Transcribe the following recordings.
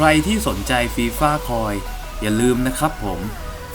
ใครที่สนใจฟีฟ่าคอยอย่าลืมนะครับผม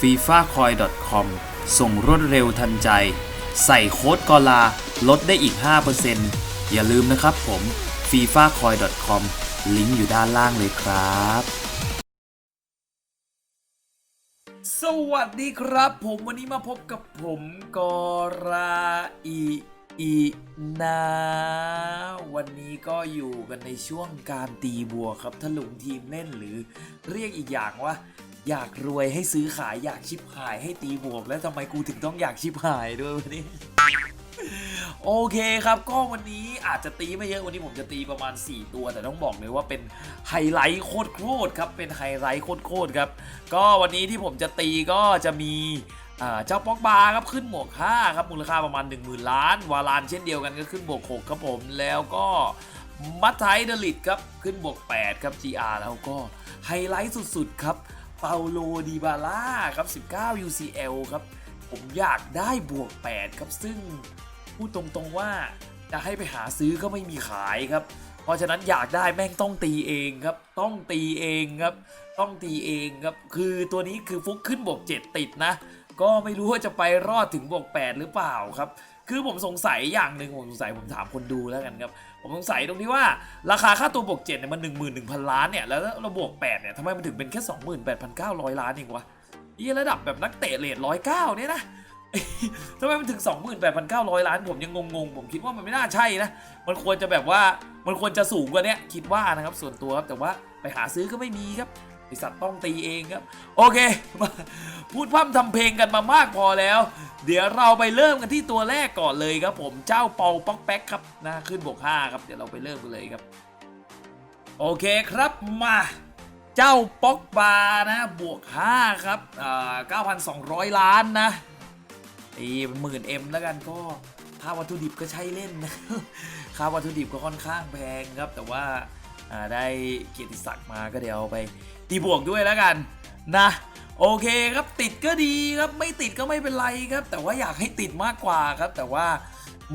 f i f a c o i com ส่งรวดเร็วทันใจ ใส่โค้ดกอลาลดได้อีก 5%อย่าลืมนะครับผม f i f a c o i com ลิงก์อยู่ด้านล่างเลยครับ สวัสดีครับผมวันนี้มาพบกับผมกอราอี อีนาวันนี้ก็อยู่กันในช่วงการตีบัวครับถลุงทีมเล่นหรือเรียกอีกอย่างว่า อยากรวยให้ซื้อขายอยากชิบหายให้ตีบวก แล้วทำไมกูถึงต้องอยากชิบหายด้วยวันนี้โอเคครับก็วันนี้อาจจะตีไม่เยอะวันนี้ผมจะตีประมาณ 4 ตัว แต่ต้องบอกเลยว่าเป็นไฮไลท์โคตรโคตรครับเป็นไฮไลท์โคตรโคตรครับก็วันนี้ที่ผมจะตีก็จะมี เจ้าป๊อกบาครับขึ้นหมวก5ครับมูลค่าประมาณ 1 0,000 ล้าน วาลานเช่นเดียวกันก็ขึ้นบวก6ครับผมแล้วก็มัตไทเดลิตครับขึ้นบวก8ครับ GR แล้วก็ไฮไลท์สุดๆครับเปาโลดีบาล่าครับ 19 UCL ครับผมอยากได้บวก 8 ครับ ซึ่งพูดตรงๆว่าจะให้ไปหาซื้อก็ไม่มีขายครับ เพราะฉะนั้นอยากได้แม่งต้องตีเองครับ ต้องตีเองครับ ต้องตีเองครับ คือตัวนี้คือฟุกขึ้นบวก 7 ติดนะ ก็ไม่รู้ว่าจะไปรอดถึงบวก 8 หรือเปล่าครับ คือผมสงสัยอย่างหนึ่งผมสงสัยผมถามคนดูแล้วกันครับ ผมสงสัยตรงที่ว่าราคาค่าตัวบวก7เนี่ยมัน11,000 ล้านเนี่ย แล้วเราบวก8เนี่ยทำไมมันถึงเป็นแค่ 28,900 ล้านเองวะยี่ระดับแบบนักเตะเลท109เก้าเนี่ยนะทำไมมันถึง 28,900 ล้าน ผมยังงงๆ ผมคิดว่ามันไม่น่าใช่นะ มันควรจะแบบว่า มันควรจะสูงกว่านี้คิดว่านะครับส่วนตัวครับ แต่ว่าไปหาซื้อก็ไม่มีครับ ริษัทต้องตีเองครับ โอเคมาพูดพร่ำทำเพลงกันมามากพอแล้ว เดี๋ยวเราไปเริ่มกันที่ตัวแรกก่อนเลยครับผมเจ้าเปาป๊อกแป๊กครับนะขึ้นบวก5ครับเดี๋ยวเราไปเริ่มกันเลยครับ โอเคครับมาเจ้าป๊อกบานะบวก 5 ครับอ่า9,200 ล้านนะตีหมื่นเอ็มแล้วกันก็ค่าวัตถุดิบก็ใช้เล่นนะค่าวัตถุดิบก็ค่อนข้างแพงครับแต่ว่า ได้เกียรติศักดิ์มาก็เดี๋ยวเอาไปตีบวกด้วยแล้วกันนะโอเคครับติดก็ดีครับไม่ติดก็ไม่เป็นไรครับ แต่ว่าอยากให้ติดมากกว่าครับ แต่ว่า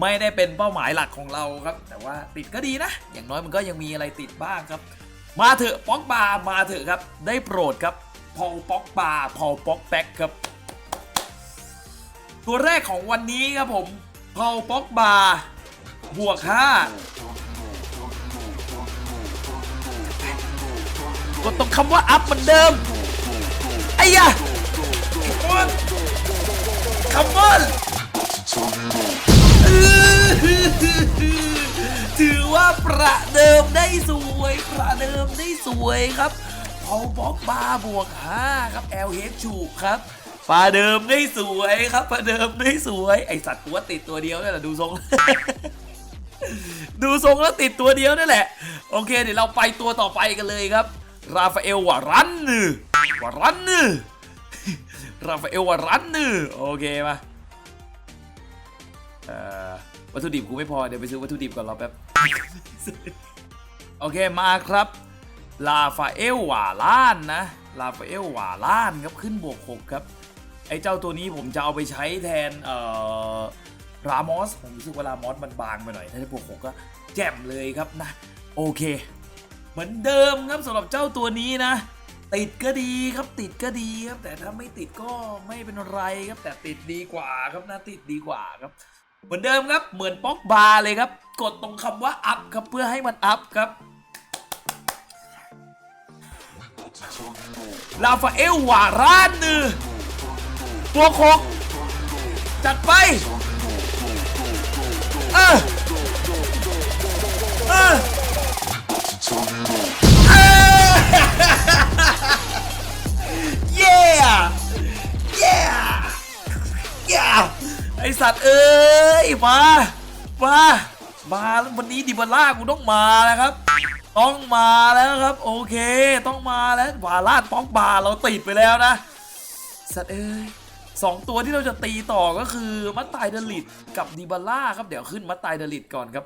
ไม่ได้เป็นเป้าหมายหลักของเราครับ แต่ว่าติดก็ดีนะ อย่างน้อยมันก็ยังมีอะไรติดบ้างครับ มาเถอะป๊อกบามาเถอะครับ ได้โปรดครับพอลป๊อกบาพอลป๊อกแบ็กครับ ตัวแรกของวันนี้ครับผมพอลป็อกบาบวก5 ดตรงคำว่าอัพเหมือนเดิมไอ้ยะคอมอนคอมอนถือว่าประเดิมได้สวย ประเดิมได้สวยครับพอลป็อกบาบวก5ครับแอลเฮดชูครับปลาเดิมได้สวยครับปลาเดิมได้สวย ไอสัตว์ตัวติดตัวเดียวนี่แหละดูทรงดูทรงแล้วติดตัวเดียวนั่นแหละ โอเคเดี๋ยวเราไปตัวต่อไปกันเลยครับ ราฟาเอลวารันนือวารันนือราฟาเอลวารันนือโอเคมาวัตถุดิบกูไม่พอ เดี๋ยวไปซื้อวัตถุดิบก่อนรอแป๊บ โอเคมาครับลาฟาเอลวาล่านนะลาฟาเอลวาล่านครับขึ้นบวก6ครับ ไอ้เจ้าตัวนี้ผมจะเอาไปใช้แทนเอ่อรามอส ผมรู้สึกว่า รามอสมันบางไปหน่อย ถ้าได้บวก6ก็แจ่มเลยครับนะ โอเค เหมือนเดิมครับสำหรับเจ้าตัวนี้นะ ติดก็ดีครับติดก็ดีครับ แต่ถ้าไม่ติดก็ไม่เป็นไรครับ แต่ติดดีกว่าครับนะติดดีกว่าครับ เหมือนเดิมครับเหมือนป๊อกบาร์เลยครับ กดตรงคำว่าอัพครับเพื่อให้มันอัพครับลาฟาเอลวารานนือตัวโคกจัดไป เออ เออ เออเย้เย้เย้ไอสัตว์เอ้ย มา มา มาแล้ววันนี้ดิบาร่ากูต้องมาแล้วครับ ต้องมาแล้วครับ โอเค ต้องมาแล้ววาลาดป๊อกบาเราติดไปแล้วนะ สัตว์เอ้ยสองตัวที่เราจะตีต่อก็คือมัตไตเดลิตกับดิบาร่าครับ เดี๋ยวขึ้นมัตไตเดลิตก่อนครับ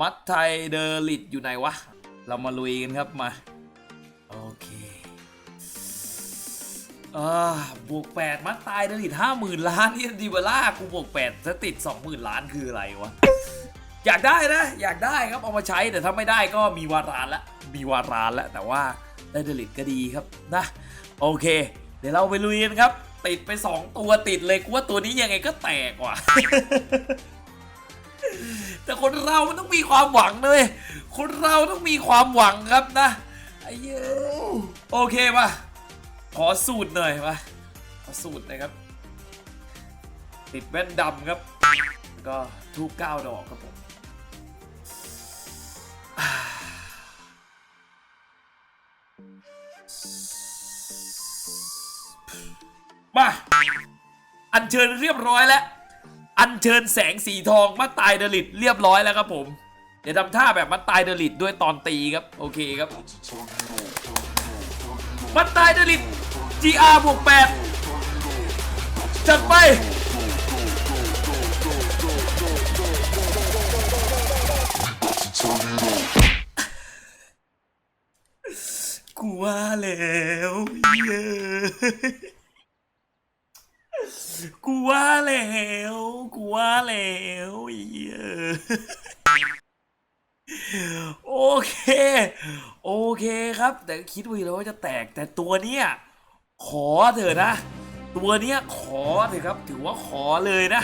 มัตไทเดลิตอยู่ไหนวะ เรามาลุยกันครับมา โอเคอ่าบวก8มัตไตเดลิต50,000ล้านนี่ดิบาร่ากูบวก8จะติด20,000ล้านคืออะไรวะ อยากได้นะ อยากได้ครับเอามาใช้แต่ถ้าไม่ได้ก็มีวารานละ มีวารานล้วแต่ว่าได้เดลิตก็ดีครับนะ โอเค เดี๋ยวเราไปลุยกันครับ ติดไป 2 ตัวติดเลยกูว่าตัวนี้ยังไงก็แตกว่ะ แต่คนเรามันต้องมีความหวังเลยคนเราต้องมีความหวังครับนะไอ้เยโอเคป่ะขอสูตรหน่อยป่ะขอสูตรน่อยครับ ติดแว่นดำครับแล้วก็ทูบเก้าดอกครับผมมา อัญเชิญเรียบร้อยแล้ว อัญเชิญแสงสีทองมาตายเดลิตเรียบร้อยแล้วครับผม เดี๋ยวทำท่าแบบมาตายเดลิตด้วยตอนตีครับ โอเคครับมาตายเดลิต GR บวก8จัดไปกูว่าแล้วเย้กูว่าแล้วกู ว่าแล้วโอเค โอเคครับ แต่คิดไว้แล้วว่าจะแตกแต่ตัวเนี้ยขอเถอะนะ ตัวเนี้ยขอเถอะครับ ถือว่าขอเลยนะ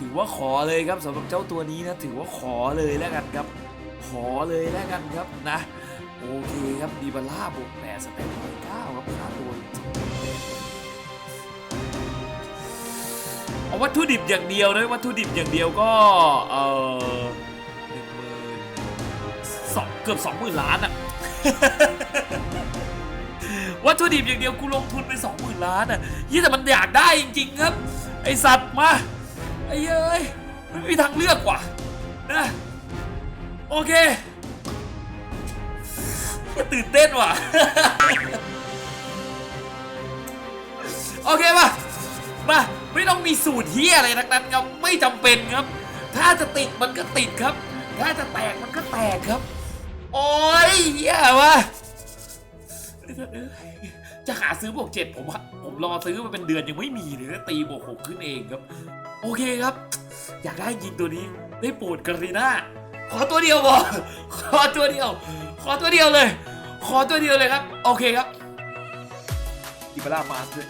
ถือว่าขอเลยครับสำหรับเจ้าตัวนี้นะ ถือว่าขอเลยแล้วกันครับ ขอเลยแล้วกันครับนะ โอเคครับดีบาร่าบุกแปดสเต็ป วัตถุดิบอย่างเดียวนะวัตถุดิบอย่างเดียวก็เออหนึ่งหมื่นสองเกือบสองหมื่นล้านอะวัตถุดิบอย่างเดียวกูลงทุนไปสองหมื่นล้านอะยี่แต่มันอยากได้จริงๆครับ ไอสัตว์มาไอ้เย้ยมันไม่มีทางเลือกว่ะนะโอเคตื่นเต้นว่ะ ม่ต้องมีสูตรเฮียอะไรทั้งนั้นครับไม่จำเป็นครับ ถ้าจะติดมันก็ติดครับ ถ้าจะแตกมันก็แตกครับ โอ้ยเฮียวะจะหาซื้อบวกเจ็ดผมผมรอซื้อมาเป็นเดือนยังไม่มีเลยนะตีบวกหกขึ้นเองครับ โอเคครับ อยากได้ยิงตัวนี้ได้โปรดกรีน่าขอตัวเดียวพอขอตัวเดียว ขอตัวเดียวเลย ขอตัวเดียวเลยครับ โอเคครับดิบาร่ามาด้วย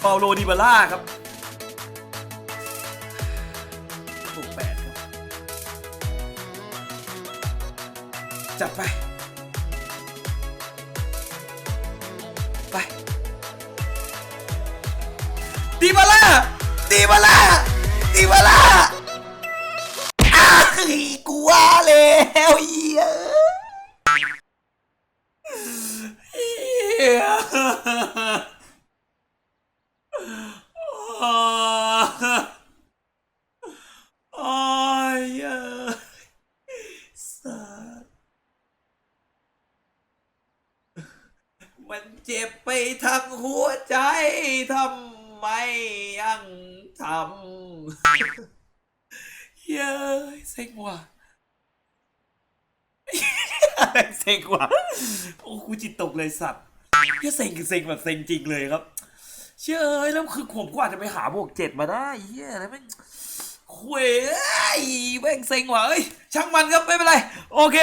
เปาโลดิบาร่าครับ ถูกแปดครับ จัดไป ไปดีบาล่าดีบาล่าดีบาล่าอ้ายกูว่าแล้วอีหี้ยเหี้ยโอ้ยเหี้ยสัส มันเจ็บไปทั้งหัวใจทำไมยังทำเย้ยเซ็งว่ะอะไรเซ็งว่ะโอ้กูจิตตกเลยสัตว์เฮียเซ็งคือเซ็งแบบเซ็งจริงเลยครับ เชื่อเอ้ยแล้วคือผมกว่าจะไปหาบวกเจ็ดมาได้เฮียแล้วแม่งคุยเอ้ยแม่งเซ็งว่ะเอ้ยช่างมันครับไม่เป็นไร โอเค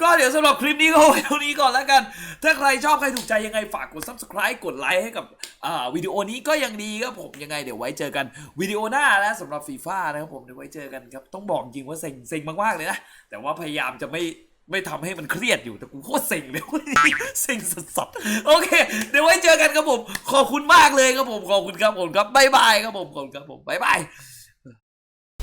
ก็เดี๋ยวสำหรับคลิปนี้ก็ไว้เท่านี้ก่อนแล้วกัน ถ้าใครชอบใครถูกใจยังไงฝากกด subscribe กดไลค์ให้กับวิดีโอนี้ก็ยังดีครับผมยังไงเดี๋ยวไว้เจอกันวิดีโอหน้าแล้วสำหรับฟีฟ่านะครับผมเดี๋ยวไว้เจอกันครับต้องบอกจริงว่าเซ็งเซ็งมากๆเลยนะแต่ว่าพยายามจะไม่ไม่ทำให้มันเครียดอยู่แต่กูโคตรเซ็งเลยเซ็งสัสๆโอเค เดี๋ยวไว้เจอกันครับผม ขอบคุณมากเลยครับผมขอบคุณครับผมครับบ๊ายบายครับผมขอบคุณครับผมบ๊ายบาย